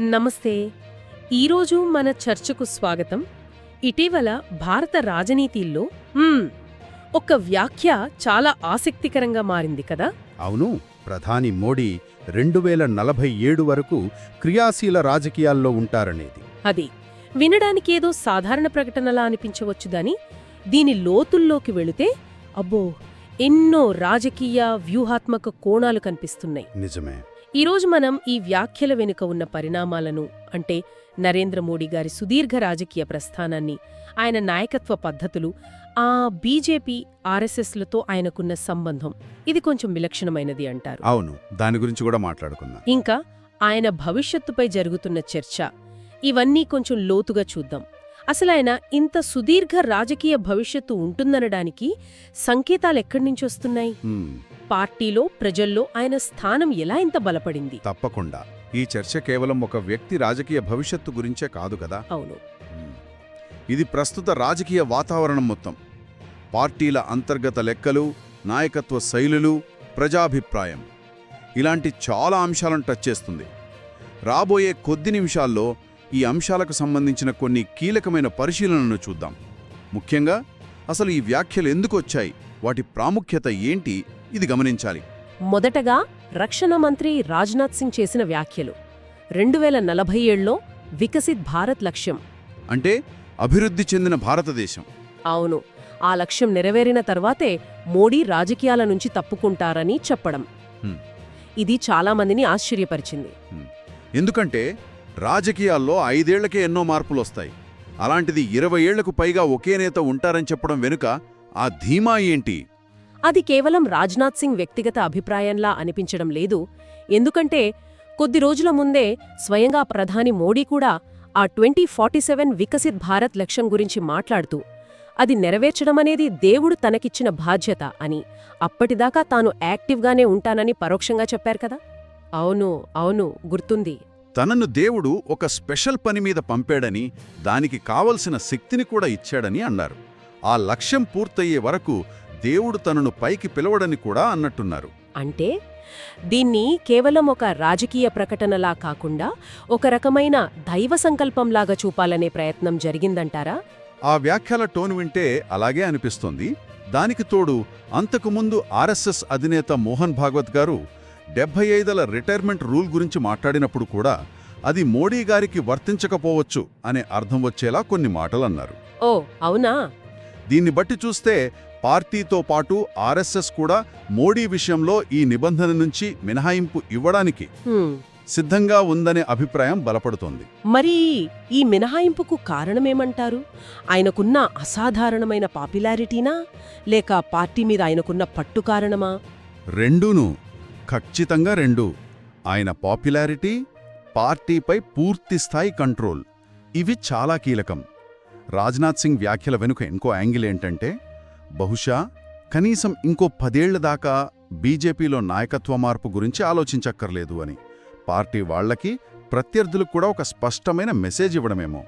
నమస్తే. ఈరోజు మన చర్చకు స్వాగతం. ఇటీవల భారత రాజనీతిల్లో ఒక వ్యాఖ్య చాలా ఆసక్తికరంగా మారింది కదా? అవును. ప్రధాని మోడీ రెండు వేల నలభై ఏడు వరకు క్రియాశీల రాజకీయాల్లో ఉంటారనేది. అది వినడానికేదో సాధారణ ప్రకటనలా అనిపించవచ్చు గాని దీని లోతుల్లోకి వెళితే అబ్బో ఎన్నో రాజకీయ వ్యూహాత్మక కోణాలు కనిపిస్తున్నాయి. నిజమే. ఈరోజు మనం ఈ వ్యాఖ్యల వెనుక ఉన్న పరిణామాలను అంటే నరేంద్ర మోడీ గారి సుదీర్ఘ రాజకీయ ప్రస్థానాన్ని ఆయన నాయకత్వ పద్ధతులు ఆ బీజేపీ ఆర్ఎస్ఎస్లతో ఆయనకున్న సంబంధం ఇది కొంచెం విలక్షణమైనది అంటారు. అవును దాని గురించి కూడా మాట్లాడుకుందాం. ఇంకా ఆయన భవిష్యత్తుపై జరుగుతున్న చర్చ ఇవన్నీ కొంచెం లోతుగా చూద్దాం. అసలు ఆయన ఇంత సుదీర్ఘ రాజకీయ భవిష్యత్తు ఉంటుందనడానికి సంకేతాలు ఎక్కడి నుంచి వస్తున్నాయి? హ్మ్, పార్టీలో ప్రజల్లో ఆయన స్థానం ఎలా ఇంత బలపడింది? తప్పకుండా. ఈ చర్చ కేవలం ఒక వ్యక్తి రాజకీయ భవిష్యత్తు గురించే కాదు కదా? అవును. ఇది ప్రస్తుత రాజకీయ వాతావరణం మొత్తం. పార్టీల అంతర్గత లెక్కలు నాయకత్వ శైలులు ప్రజాభిప్రాయం. ఇలాంటి చాలా అంశాలను టచ్ చేస్తుంది. రాబోయే కొద్ది నిమిషాల్లో ఈ అంశాలకు సంబంధించిన కొన్ని కీలకమైన పరిశీలనను చూద్దాం. ముఖ్యంగా అసలు ఈ వ్యాఖ్యలు ఎందుకు వచ్చాయి? వాటి ప్రాముఖ్యత ఏంటి? ఇది గమనించాలి. మొదటగా రక్షణ మంత్రి రాజ్నాథ్ సింగ్ చేసిన వ్యాఖ్యలు. రెండు వేల నలభై ఏళ్ళలో వికసిత్ భారత్ లక్ష్యం. అంటే అభివృద్ధి చెందిన భారతదేశం. అవును. ఆ లక్ష్యం నెరవేరిన తర్వాతే మోడీ రాజకీయాల నుంచి తప్పుకుంటారని చెప్పడం. ఇది చాలామందిని ఆశ్చర్యపరిచింది. ఎందుకంటే రాజకీయాల్లో ఐదేళ్ళకే ఎన్నో మార్పులు వస్తాయి. అలాంటిది ఇరవై ఏళ్ళకు పైగా ఒకే నేత ఉంటారని చెప్పడం వెనుక ఆ ధీమా ఏంటి? అది కేవలం రాజ్నాథ్ సింగ్ వ్యక్తిగత అభిప్రాయంలా అనిపించడం లేదు. ఎందుకంటే కొద్ది రోజుల ముందే స్వయంగా ప్రధాని మోడీ కూడా ఆ twenty forty seven Viksit Bharat లక్ష్యం గురించి మాట్లాడుతూ అది నెరవేర్చడమనేది దేవుడు తనకిచ్చిన బాధ్యత అని అప్పటిదాకా తాను యాక్టివ్గానే ఉంటానని పరోక్షంగా చెప్పారు కదా? అవును అవును గుర్తుంది. తనను దేవుడు ఒక స్పెషల్ పని మీద పంపాడని దానికి కావలసిన శక్తిని కూడా ఇచ్చాడని అన్నారు. ఆ లక్ష్యం పూర్తయ్యే వరకు దేవుడు తనను పైకి పిలవడని కూడా అన్నట్టున్నారు. అంటే దీన్ని కేవలం ఒక రాజకీయ ప్రకటనలా కాకుండా ఒక రకమైన దైవ సంకల్పంలాగా చూపాలనే ప్రయత్నం జరిగిందంటారా? ఆ వ్యాఖ్యల టోన్ వింటే అలాగే అనిపిస్తోంది. దానికి తోడు అంతకుముందు ఆర్ఎస్ఎస్ అధినేత మోహన్ భాగవత్ గారు డెబ్బై ఐదల రిటైర్మెంట్ రూల్ గురించి మాట్లాడినప్పుడు కూడా అది మోడీ గారికి వర్తించకపోవచ్చు అనే అర్థం వచ్చేలా కొన్ని మాటలన్నారు. ఓ అవునా? దీన్ని బట్టి చూస్తే పార్టీతో పాటు ఆర్ఎస్ఎస్ కూడా మోడీ విషయంలో ఈ నిబంధన నుంచి మినహాయింపు ఇవ్వడానికి. సిద్ధంగా ఉందనే అభిప్రాయం బలపడుతోంది. మరి ఈ మినహాయింపుకు కారణమేమంటారు? ఆయనకున్న అసాధారణమైన పాపులారిటీనా? లేక పార్టీ మీద ఆయనకున్న పట్టు కారణమా? రెండూను ఖచ్చితంగా రెండు. ఆయన పాపులారిటీ పార్టీపై పూర్తిస్థాయి కంట్రోల్. ఇవి చాలా కీలకం. రాజ్నాథ్ సింగ్ వ్యాఖ్యల వెనుక ఇంకో యాంగిల్ ఏంటంటే బహుశా కనీసం ఇంకో పదేళ్ళ దాకా బీజేపీలో నాయకత్వ మార్పు గురించి ఆలోచించక్కర్లేదు అని. పార్టీ వాళ్ళకి ప్రత్యర్థులకు కూడా ఒక స్పష్టమైన మెసేజ్ ఇవ్వడమేమో.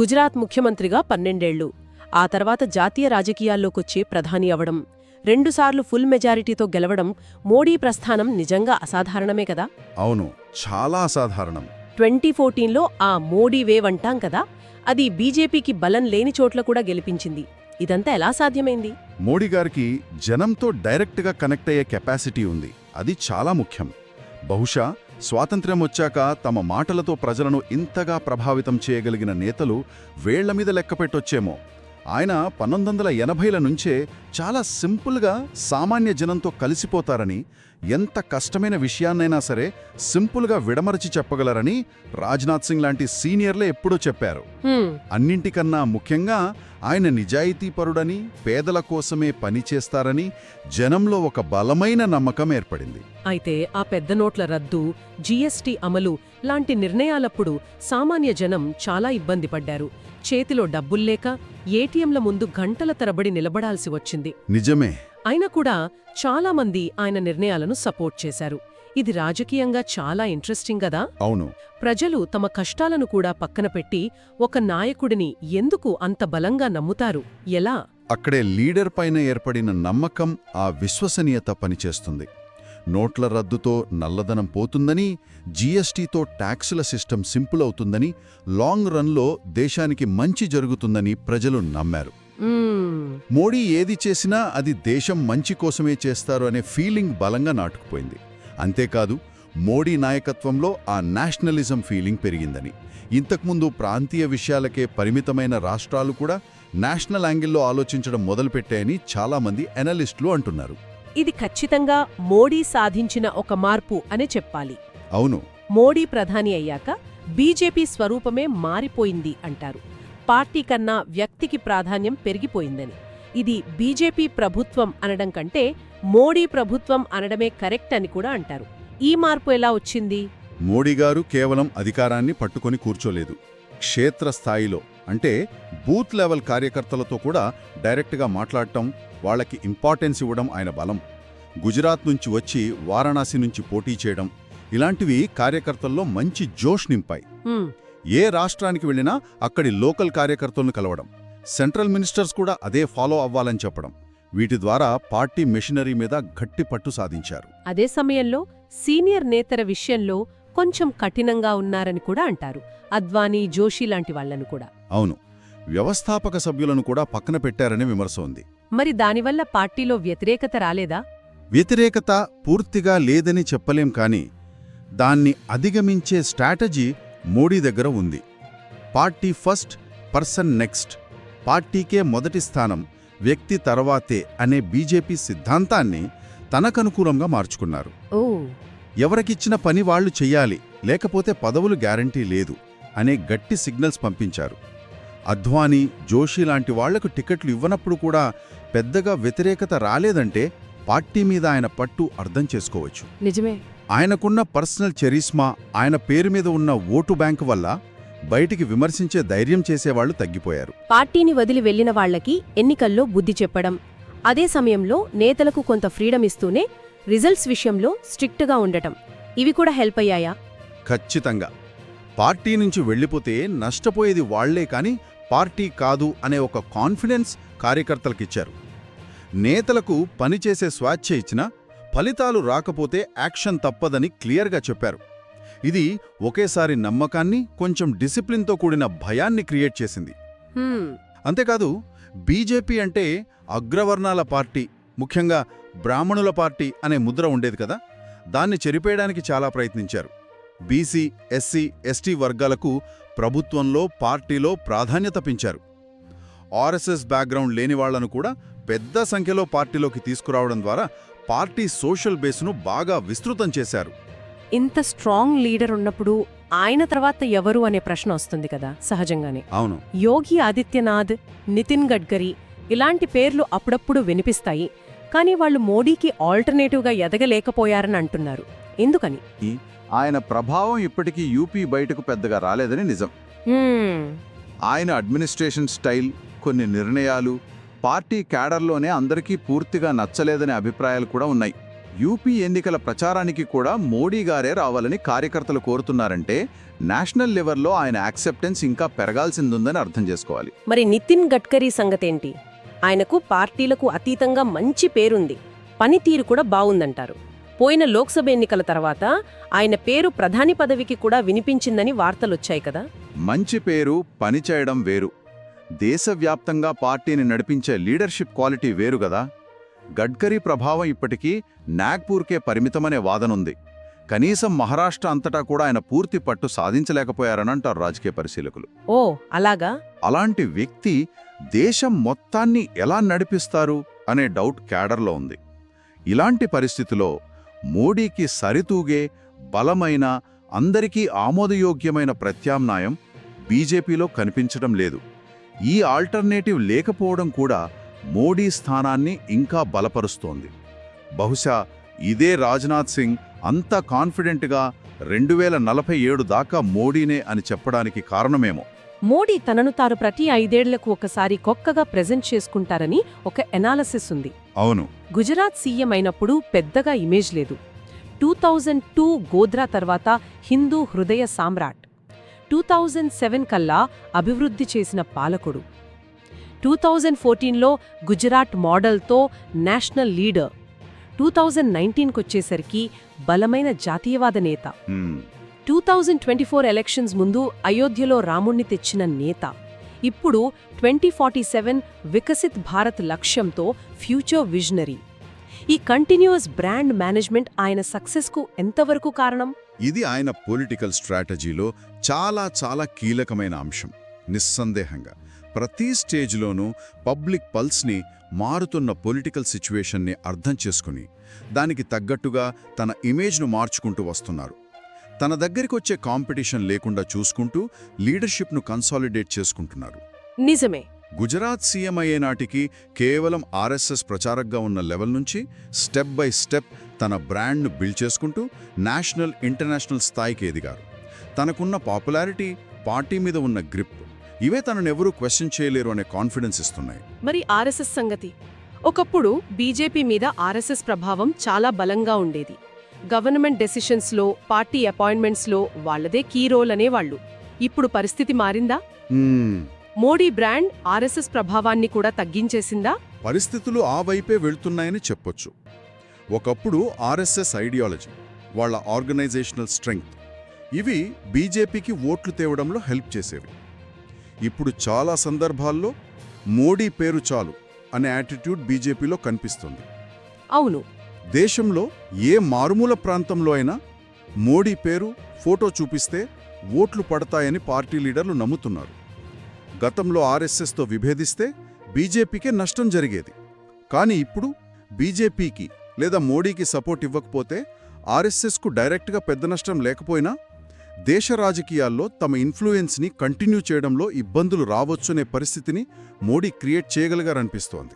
గుజరాత్ ముఖ్యమంత్రిగా పన్నెండేళ్ళు. ఆ తర్వాత జాతీయ రాజకీయాల్లోకొచ్చి ప్రధాని అవడం రెండుసార్లు ఫుల్ మెజారిటీతో గెలవడం మోడీ ప్రస్థానం నిజంగా అసాధారణమే కదా? అవును చాలా అసాధారణం. ట్వంటీ ఫోర్టీన్లో ఆ మోడీ వేవ్ అంటాం కదా అది బీజేపీకి బలం లేని చోట్ల కూడా గెలిపించింది. ఇదంతా ఎలా సాధ్యమైంది? మోడీ గారికి జనంతో డైరెక్ట్గా కనెక్ట్ అయ్యే కెపాసిటీ ఉంది. అది చాలా ముఖ్యం. బహుశా స్వాతంత్ర్యం వచ్చాక తమ మాటలతో ప్రజలను ఇంతగా ప్రభావితం చేయగలిగిన నేతలు వేళ్ళ మీద లెక్కపెట్టొచ్చేమో ఆయన పంతొమ్మిది వందల ఎనభైల నుంచే చాలా సింపుల్గా సామాన్య జనంతో కలిసిపోతారని ఎంత కష్టమైన విషయాన్నైనా సరే సింపుల్గా విడమరచి చెప్పగలరని రాజ్నాథ్ సింగ్ లాంటి సీనియర్లే ఎప్పుడూ చెప్పారు. అన్నింటికన్నా ముఖ్యంగా ఆయన నిజాయితీపరుడని పేదల కోసమే పనిచేస్తారని జనంలో ఒక బలమైన నమ్మకం ఏర్పడింది. అయితే ఆ పెద్ద నోట్ల రద్దు జీఎస్టీ అమలు లాంటి నిర్ణయాలప్పుడు సామాన్య జనం చాలా ఇబ్బంది పడ్డారు. చేతిలో డబ్బుల్లేక ఏటీఎంల ముందు గంటల తరబడి నిలబడాల్సి వచ్చింది. నిజమే. అయినా కూడా చాలా మంది ఆయన నిర్ణయాలను సపోర్ట్ చేశారు. ఇది రాజకీయంగా చాలా ఇంట్రెస్టింగ్ కదా? అవును. ప్రజలు తమ కష్టాలను కూడా పక్కన పెట్టి ఒక నాయకుడిని ఎందుకు అంత బలంగా నమ్ముతారు? ఎలా? అక్కడే లీడర్ పైన ఏర్పడిన నమ్మకం ఆ విశ్వసనీయత పనిచేస్తుంది. నోట్ల రద్దుతో నల్లధనం పోతుందని జీఎస్టీతో ట్యాక్సుల సిస్టమ్ సింపుల్ అవుతుందని లాంగ్ రన్లో దేశానికి మంచి జరుగుతుందని ప్రజలు నమ్మారు. మ్మ్. మోడీ ఏది చేసినా అది దేశం మంచి కోసమే చేస్తారు అనే ఫీలింగ్ బలంగా నాటుకుపోయింది. అంతేకాదు మోడీ నాయకత్వంలో ఆ నేషనలిజం ఫీలింగ్ పెరిగిందని. ఇంతకుముందు ప్రాంతీయ విషయాలకే పరిమితమైన రాష్ట్రాలు కూడా నేషనల్ యాంగిల్లో ఆలోచించడం మొదలుపెట్టాయని చాలామంది ఎనలిస్టులు అంటున్నారు. ఇది ఖచ్చితంగా మోడీ సాధించిన ఒక మార్పు అనే చెప్పాలి. అవును. మోడీ ప్రధాని అయ్యాక బీజేపీ స్వరూపమే మారిపోయింది అంటారు. పార్టీ కన్నా వ్యక్తికి ప్రాధాన్యం పెరిగిపోయిందని. ఇది బీజేపీ ప్రభుత్వం అనడం కంటే మోడీ ప్రభుత్వం అనడమే కరెక్ట్ అని కూడా అంటారు. ఈ మార్పు ఎలా వచ్చింది? మోడీ గారు కేవలం అధికారాన్ని పట్టుకొని కూర్చోలేదు. క్షేత్రస్థాయిలో అంటే బూత్ లెవెల్ కార్యకర్తలతో కూడా డైరెక్ట్గా మాట్లాడటం వాళ్ళకి ఇంపార్టెన్స్ ఇవ్వడం ఆయన బలం. గుజరాత్ నుంచి వచ్చి వారణాసి నుంచి పోటీ చేయడం ఇలాంటివి కార్యకర్తల్లో మంచి జోష్ నింపాయి. ఏ రాష్ట్రానికి వెళ్ళినా అక్కడి లోకల్ కార్యకర్తలను కలవడం. సెంట్రల్ మినిస్టర్స్ కూడా అదే ఫాలో అవ్వాలని చెప్పడం. వీటి ద్వారా పార్టీ మెషినరీ మీద గట్టి పట్టు సాధించారు. అదే సమయంలో సీనియర్ నేతల విషయంలో కొంచెం కఠినంగా ఉన్నారని కూడా అంటారు. అద్వానీ జోషి లాంటి వాళ్ళను కూడా. అవును. వ్యవస్థాపక సభ్యులను కూడా పక్కన పెట్టారనే విమర్శ ఉంది. మరి దానివల్ల పార్టీలో వ్యతిరేకత రాలేదా? వ్యతిరేకత పూర్తిగా లేదని చెప్పలేం కాని దాన్ని అధిగమించే స్ట్రాటజీ మోడీ దగ్గర ఉంది. Party first person next. పార్టీకే మొదటి స్థానం వ్యక్తి తర్వాతే అనే బీజేపీ సిద్ధాంతాన్ని తనకనుకూలంగా మార్చుకున్నారు. ఎవరికిచ్చిన పని వాళ్ళు చెయ్యాలి లేకపోతే పదవులు గ్యారంటీ లేదు అనే గట్టి సిగ్నల్స్ పంపించారు. అద్వానీ జోషి లాంటి వాళ్ళకు టికెట్లు ఇవ్వనప్పుడు కూడా పెద్దగా వ్యతిరేకత రాలేదంటే పార్టీ మీద ఆయన పట్టు అర్థం చేసుకోవచ్చు. నిజమే. ఆయనకున్న పర్సనల్ చెరిస్మా ఆయన పేరు మీద ఉన్న ఓటు బ్యాంకు వల్ల బయటికి విమర్శించే ధైర్యం చేసేవాళ్ళు తగ్గిపోయారు. పార్టీని వదిలి వెళ్ళిన వాళ్ళకి ఎన్నికల్లో బుద్ధి చెప్పడం. అదే సమయంలో నేతలకు కొంత ఫ్రీడమ్ ఇస్తూనే రిజల్ట్స్ విషయంలో స్ట్రిక్ట్గా ఉండటం. ఇవి కూడా హెల్ప్ అయ్యాయా? ఖచ్చితంగా. పార్టీ నుంచి వెళ్ళిపోతే నష్టపోయేది వాళ్ళే కాని పార్టీ కాదు అనే ఒక కాన్ఫిడెన్స్ కార్యకర్తలకిచ్చారు. నేతలకు పనిచేసే స్వేచ్ఛ ఇచ్చినా ఫలితాలు రాకపోతే యాక్షన్ తప్పదని క్లియర్గా చెప్పారు. ఇది ఒకేసారి నమ్మకాన్ని కొంచెం డిసిప్లిన్తో కూడిన భయాన్ని క్రియేట్ చేసింది. అంతేకాదు బీజేపీ అంటే అగ్రవర్ణాల పార్టీ ముఖ్యంగా బ్రాహ్మణుల పార్టీ అనే ముద్ర ఉండేది కదా? దాన్ని చెరిపేయడానికి చాలా ప్రయత్నించారు. బీసీ ఎస్సీ ఎస్టీ వర్గాలకు ప్రభుత్వంలో పార్టీలో ప్రాధాన్యత పెంచారు. ఆర్ఎస్ఎస్ బ్యాక్గ్రౌండ్ లేని వాళ్ళను కూడా పెద్ద సంఖ్యలో పార్టీలోకి తీసుకురావడం ద్వారా పార్టీ సోషల్ బేస్ను బాగా విస్తృతం చేశారు. ఇంత స్ట్రాంగ్ లీడర్ ఉన్నప్పుడు ఆయన తర్వాత ఎవరు అనే ప్రశ్న వస్తుంది కదా సహజంగానే. అవును. యోగి ఆదిత్యనాథ్ నితిన్ గడ్కరీ ఇలాంటి పేర్లు అప్పుడప్పుడు వినిపిస్తాయి కానీ వాళ్ళు మోడీకి ఆల్టర్నేటివ్గా ఎదగలేకపోయారని అంటున్నారు. ఎందుకని? ఆయన ప్రభావం ఇప్పటికీ యూపీ బయటకు పెద్దగా రాలేదని నిజం. ఆయన అడ్మినిస్ట్రేషన్ స్టైల్ కొన్ని నిర్ణయాలు పార్టీ క్యాడర్లోనే అందరికీ పూర్తిగా నచ్చలేదనే అభిప్రాయాలు కూడా ఉన్నాయి. యూపీ ఎన్నికల ప్రచారానికి కూడా మోడీ గారే రావాలని కార్యకర్తలు కోరుతున్నారంటే నేషనల్ లెవెల్లో ఆయన యాక్సెప్టెన్స్ ఇంకా పెరగాల్సిందుందని అర్థం చేసుకోవాలి. మరి నితిన్ గడ్కరీ సంగతేంటి? ఆయనకు పార్టీలకు అతీతంగా మంచి పేరుంది. పనితీరు కూడా బావుందంటారు. పోయిన లోక్సభ ఎన్నికల తర్వాత ఆయన పేరు ప్రధాని పదవికి కూడా వినిపించిందని వార్తలొచ్చాయి కదా? మంచి పేరు పనిచేయడం వేరు. దేశవ్యాప్తంగా పార్టీని నడిపించే లీడర్షిప్ క్వాలిటీ వేరు గదా. గడ్కరీ ప్రభావం ఇప్పటికీ నాగ్పూర్కే పరిమితమనే వాదనుంది. కనీసం మహారాష్ట్ర అంతటా కూడా ఆయన పూర్తి పట్టు సాధించలేకపోయారనంటారు రాజకీయ పరిశీలకులు. ఓ అలాగా? అలాంటి వ్యక్తి దేశం మొత్తాన్ని ఎలా నడిపిస్తారు అనే డౌట్ క్యాడర్లో ఉంది. ఇలాంటి పరిస్థితిలో మోడీకి సరితూగే బలమైన అందరికీ ఆమోదయోగ్యమైన ప్రత్యామ్నాయం బీజేపీలో కనిపించడం లేదు. ఈ ఆల్టర్నేటివ్ లేకపోవడం కూడా మోడీ స్థానాన్ని ఇంకా బలపరుస్తోంది. బహుశా ఇదే రాజ్నాథ్ సింగ్ అంత కాన్ఫిడెంట్గా రెండు వేల నలభై ఏడు దాకా మోడీనే అని చెప్పడానికి కారణమేమో. మోడీ తనను తాను ప్రతి ఐదేళ్ళకు ఒకసారి కొక్కగా ప్రెజెంట్ చేసుకుంటారని ఒక ఎనాలసిస్ ఉంది. అవును. గుజరాత్ సీఎం అయినప్పుడు పెద్దగా ఇమేజ్ లేదు. టూ థౌజండ్ టూ గోధ్రా తర్వాత హిందూ హృదయ సామ్రాట్ టూ థౌజండ్ సెవెన్ కల్లా అభివృద్ధి చేసిన పాలకుడు. టూ థౌజండ్ ఫోర్టీన్లో గుజరాత్ మోడల్తో నేషనల్ లీడర్. టూ థౌజండ్ నైన్టీన్కొచ్చేసరికి బలమైన జాతీయవాద నేత. Two thousand twenty four elections ముందు అయోధ్యలో రాముణ్ణి తెచ్చిన నేత. ఇప్పుడు twenty forty seven Viksit Bharat లక్ష్యంతో ఫ్యూచర్ విజనరీ. ఈ కంటిన్యూస్ బ్రాండ్ మేనేజ్మెంట్ ఆయన సక్సెస్కు ఎంతవరకు కారణం? ఇది ఆయన పొలిటికల్ స్ట్రాటజీలో చాలా చాలా కీలకమైన అంశం. నిస్సందేహంగా ప్రతి స్టేజ్లోనూ పబ్లిక్ పల్స్ని మారుతున్న పొలిటికల్ సిచ్యువేషన్ని అర్థం చేసుకుని దానికి తగ్గట్టుగా తన ఇమేజ్ను మార్చుకుంటూ వస్తున్నారు. తన దగ్గరికి వచ్చే కాంపిటీషన్ లేకుండా చూసుకుంటూ లీడర్షిప్ను కన్సాలిడేట్ చేసుకుంటున్నారు. నిజమే. గుజరాత్ సీఎం అయ్యే నాటికి కేవలం ఆర్ఎస్ఎస్ ప్రచారకగా ఉన్న లెవెల్ నుంచి స్టెప్ బై స్టెప్ తన బ్రాండ్ను బిల్డ్ చేసుకుంటూ నేషనల్ ఇంటర్నేషనల్ స్థాయికి ఎదిగారు. తనకున్న పాపులారిటీ పార్టీ మీద ఉన్న గ్రిప్ ఇవే తననెవరూ క్వశ్చన్ చేయలేరు అనే కాన్ఫిడెన్స్ ఇస్తున్నాయి. మరి ఆర్ఎస్ఎస్ సంగతి? ఒకప్పుడు బీజేపీ మీద ఆర్ఎస్ఎస్ ప్రభావం చాలా బలంగా ఉండేది. గవర్నమెంట్ డెసిషన్స్లో పార్టీ అపాయింట్మెంట్స్లో వాళ్ళదే కీ రోల్ అనేవాళ్ళు ఇప్పుడు పరిస్థితి మారిందా. మోడీ బ్రాండ్ ఆర్ఎస్ఎస్ ప్రభావాన్ని కూడా తగ్గించేసిందా? పరిస్థితులు ఆ వైపే వెళ్తున్నాయని చెప్పొచ్చు. ఒకప్పుడు ఆర్ఎస్ఎస్ ఐడియాలజీ వాళ్ళ ఆర్గనైజేషనల్ స్ట్రెంగ్త్ ఇవి బీజేపీకి ఓట్లు తేవడంలో హెల్ప్ చేసేవి. ఇప్పుడు చాలా సందర్భాల్లో మోడీ పేరు చాలు అనే యాటిట్యూడ్ బీజేపీలో కనిపిస్తుంది. అవును. దేశంలో ఏ మారుమూల ప్రాంతంలో అయినా మోడీ పేరు ఫోటో చూపిస్తే ఓట్లు పడతాయని పార్టీ లీడర్లు నమ్ముతున్నారు. గతంలో ఆర్ఎస్ఎస్తో విభేదిస్తే బీజేపీకే నష్టం జరిగేది. కానీ ఇప్పుడు బీజేపీకి లేదా మోడీకి సపోర్ట్ ఇవ్వకపోతే ఆర్ఎస్ఎస్కు డైరెక్ట్గా పెద్ద నష్టం లేకపోయినా దేశ రాజకీయాల్లో తమ ఇన్ఫ్లుయెన్స్ని కంటిన్యూ చేయడంలో ఇబ్బందులు రావచ్చునే పరిస్థితిని మోడీ క్రియేట్ చేయగలిగారనిపిస్తోంది.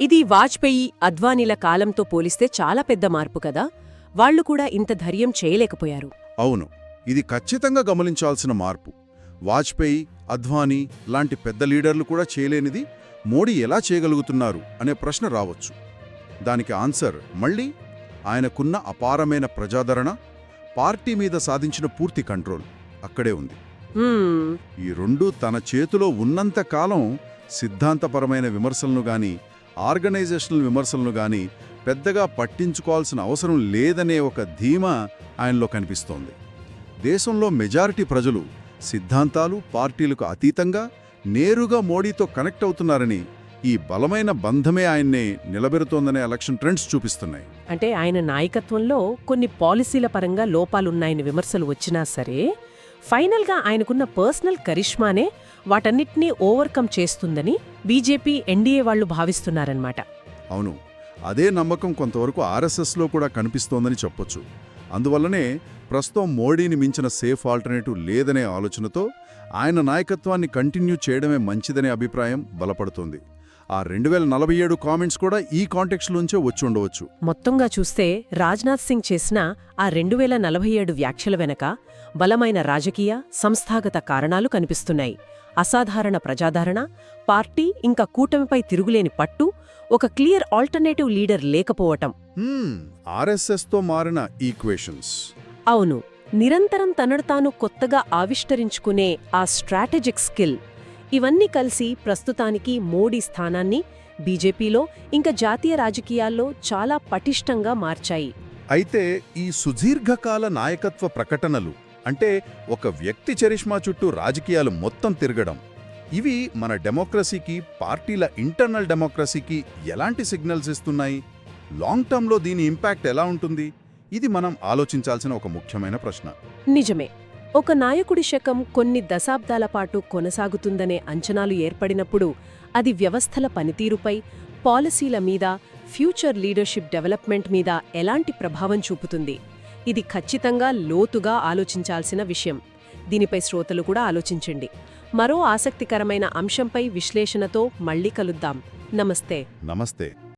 ఇది వాజ్పేయి అద్వానీల కాలంతో పోలిస్తే చాలా పెద్ద మార్పు కదా? వాళ్ళు కూడా ఇంత ధైర్యం చేయలేకపోయారు. అవును ఇది ఖచ్చితంగా గమనించాల్సిన మార్పు. వాజ్పేయి అద్వానీ లాంటి పెద్ద లీడర్లు కూడా చేయలేనిది మోడీ ఎలా చేయగలుగుతున్నారు అనే ప్రశ్న రావచ్చు. దానికి ఆన్సర్ మళ్ళీ ఆయనకున్న అపారమైన ప్రజాదరణ పార్టీ మీద సాధించిన పూర్తి కంట్రోల్ అక్కడే ఉంది. ఈ రెండూ తన చేతిలో ఉన్నంత కాలం సిద్ధాంతపరమైన విమర్శలను గాని ఆర్గనైజేషనల్ విమర్శలను గాని పెద్దగా పట్టించుకోవాల్సిన అవసరం లేదనే ఒక ధీమా ఆయనలో కనిపిస్తోంది. దేశంలో మెజారిటీ ప్రజలు సిద్ధాంతాలు పార్టీలకు అతీతంగా నేరుగా మోడీతో కనెక్ట్ అవుతున్నారని ఈ బలమైన బంధమే ఆయన్నే నిలబెడుతోందనే ఎలక్షన్ ట్రెండ్స్ చూపిస్తున్నాయి. అంటే ఆయన నాయకత్వంలో కొన్ని పాలసీల పరంగా లోపాలున్నాయని విమర్శలు వచ్చినా సరే ఫైనల్గా ఆయనకున్న పర్సనల్ కరిష్మానే వాటన్నిటినీ ఓవర్కమ్ చేస్తుందని బీజేపీ ఎన్డీఏ వాళ్ళు భావిస్తున్నారన్నమాట. అవును అదే నమ్మకం కొంతవరకు ఆర్ఎస్ఎస్లో కూడా కనిపిస్తోందని చెప్పొచ్చు. అందువల్లనే ప్రస్తుతం మోడీని మించిన సేఫ్ ఆల్టర్నేటివ్ లేదనే ఆలోచనతో ఆయన నాయకత్వాన్ని కంటిన్యూ చేయడమే మంచిదనే అభిప్రాయం బలపడుతోంది. ఆ రెండు వేల నలభై ఏడు కామెంట్స్ కూడా ఈ కాంటెక్స్లోంచే వచ్చి ఉండవచ్చు. మొత్తంగా చూస్తే రాజ్నాథ్ సింగ్ చేసిన ఆ రెండు వేల నలభై ఏడు వ్యాఖ్యల వెనక బలమైన రాజకీయ సంస్థాగత కారణాలు కనిపిస్తున్నాయి. అసాధారణ ప్రజాదరణ పార్టీ ఇంకా కూటమిపై తిరుగులేని పట్టు ఒక క్లియర్ ఆల్టర్నేటివ్ లీడర్ లేకపోవటం. ఆర్ఎస్ఎస్తో మారిన ఈక్వేషన్స్. అవును నిరంతరం తనను తాను కొత్తగా ఆవిష్కరించుకునే ఆ స్ట్రాటజిక్ స్కిల్. ఇవన్నీ కలిసి ప్రస్తుతానికి మోడీ స్థానాన్ని బీజేపీలో ఇంకా జాతీయ రాజకీయాల్లో చాలా పటిష్టంగా మార్చాయి. అయితే ఈ సుదీర్ఘకాల నాయకత్వ ప్రకటనలు అంటే ఒక వ్యక్తి చరిష్మా చుట్టూ రాజకీయాలు మొత్తం తిరగడం ఇవి మన డెమోక్రసీకి పార్టీల ఇంటర్నల్ డెమోక్రసీకి ఎలాంటి సిగ్నల్స్ ఇస్తున్నాయి? లాంగ్ టర్మ్లో దీని ఇంపాక్ట్ ఎలా ఉంటుంది? ఇది మనం ఆలోచించాల్సిన ఒక ముఖ్యమైన ప్రశ్న. నిజమే. ఒక నాయకుడి శకం కొన్ని దశాబ్దాల పాటు కొనసాగుతుందనే అంచనాలు ఏర్పడినప్పుడు అది వ్యవస్థల పనితీరుపై పాలసీల మీద ఫ్యూచర్ లీడర్షిప్ డెవలప్మెంట్ మీద ఎలాంటి ప్రభావం చూపుతుంది? ఇది ఖచ్చితంగా లోతుగా ఆలోచించాల్సిన విషయం. దీనిపై శ్రోతలు కూడా ఆలోచించండి. మరో ఆసక్తికరమైన అంశంపై విశ్లేషణతో మళ్ళీ కలుద్దాం. నమస్తే. నమస్తే.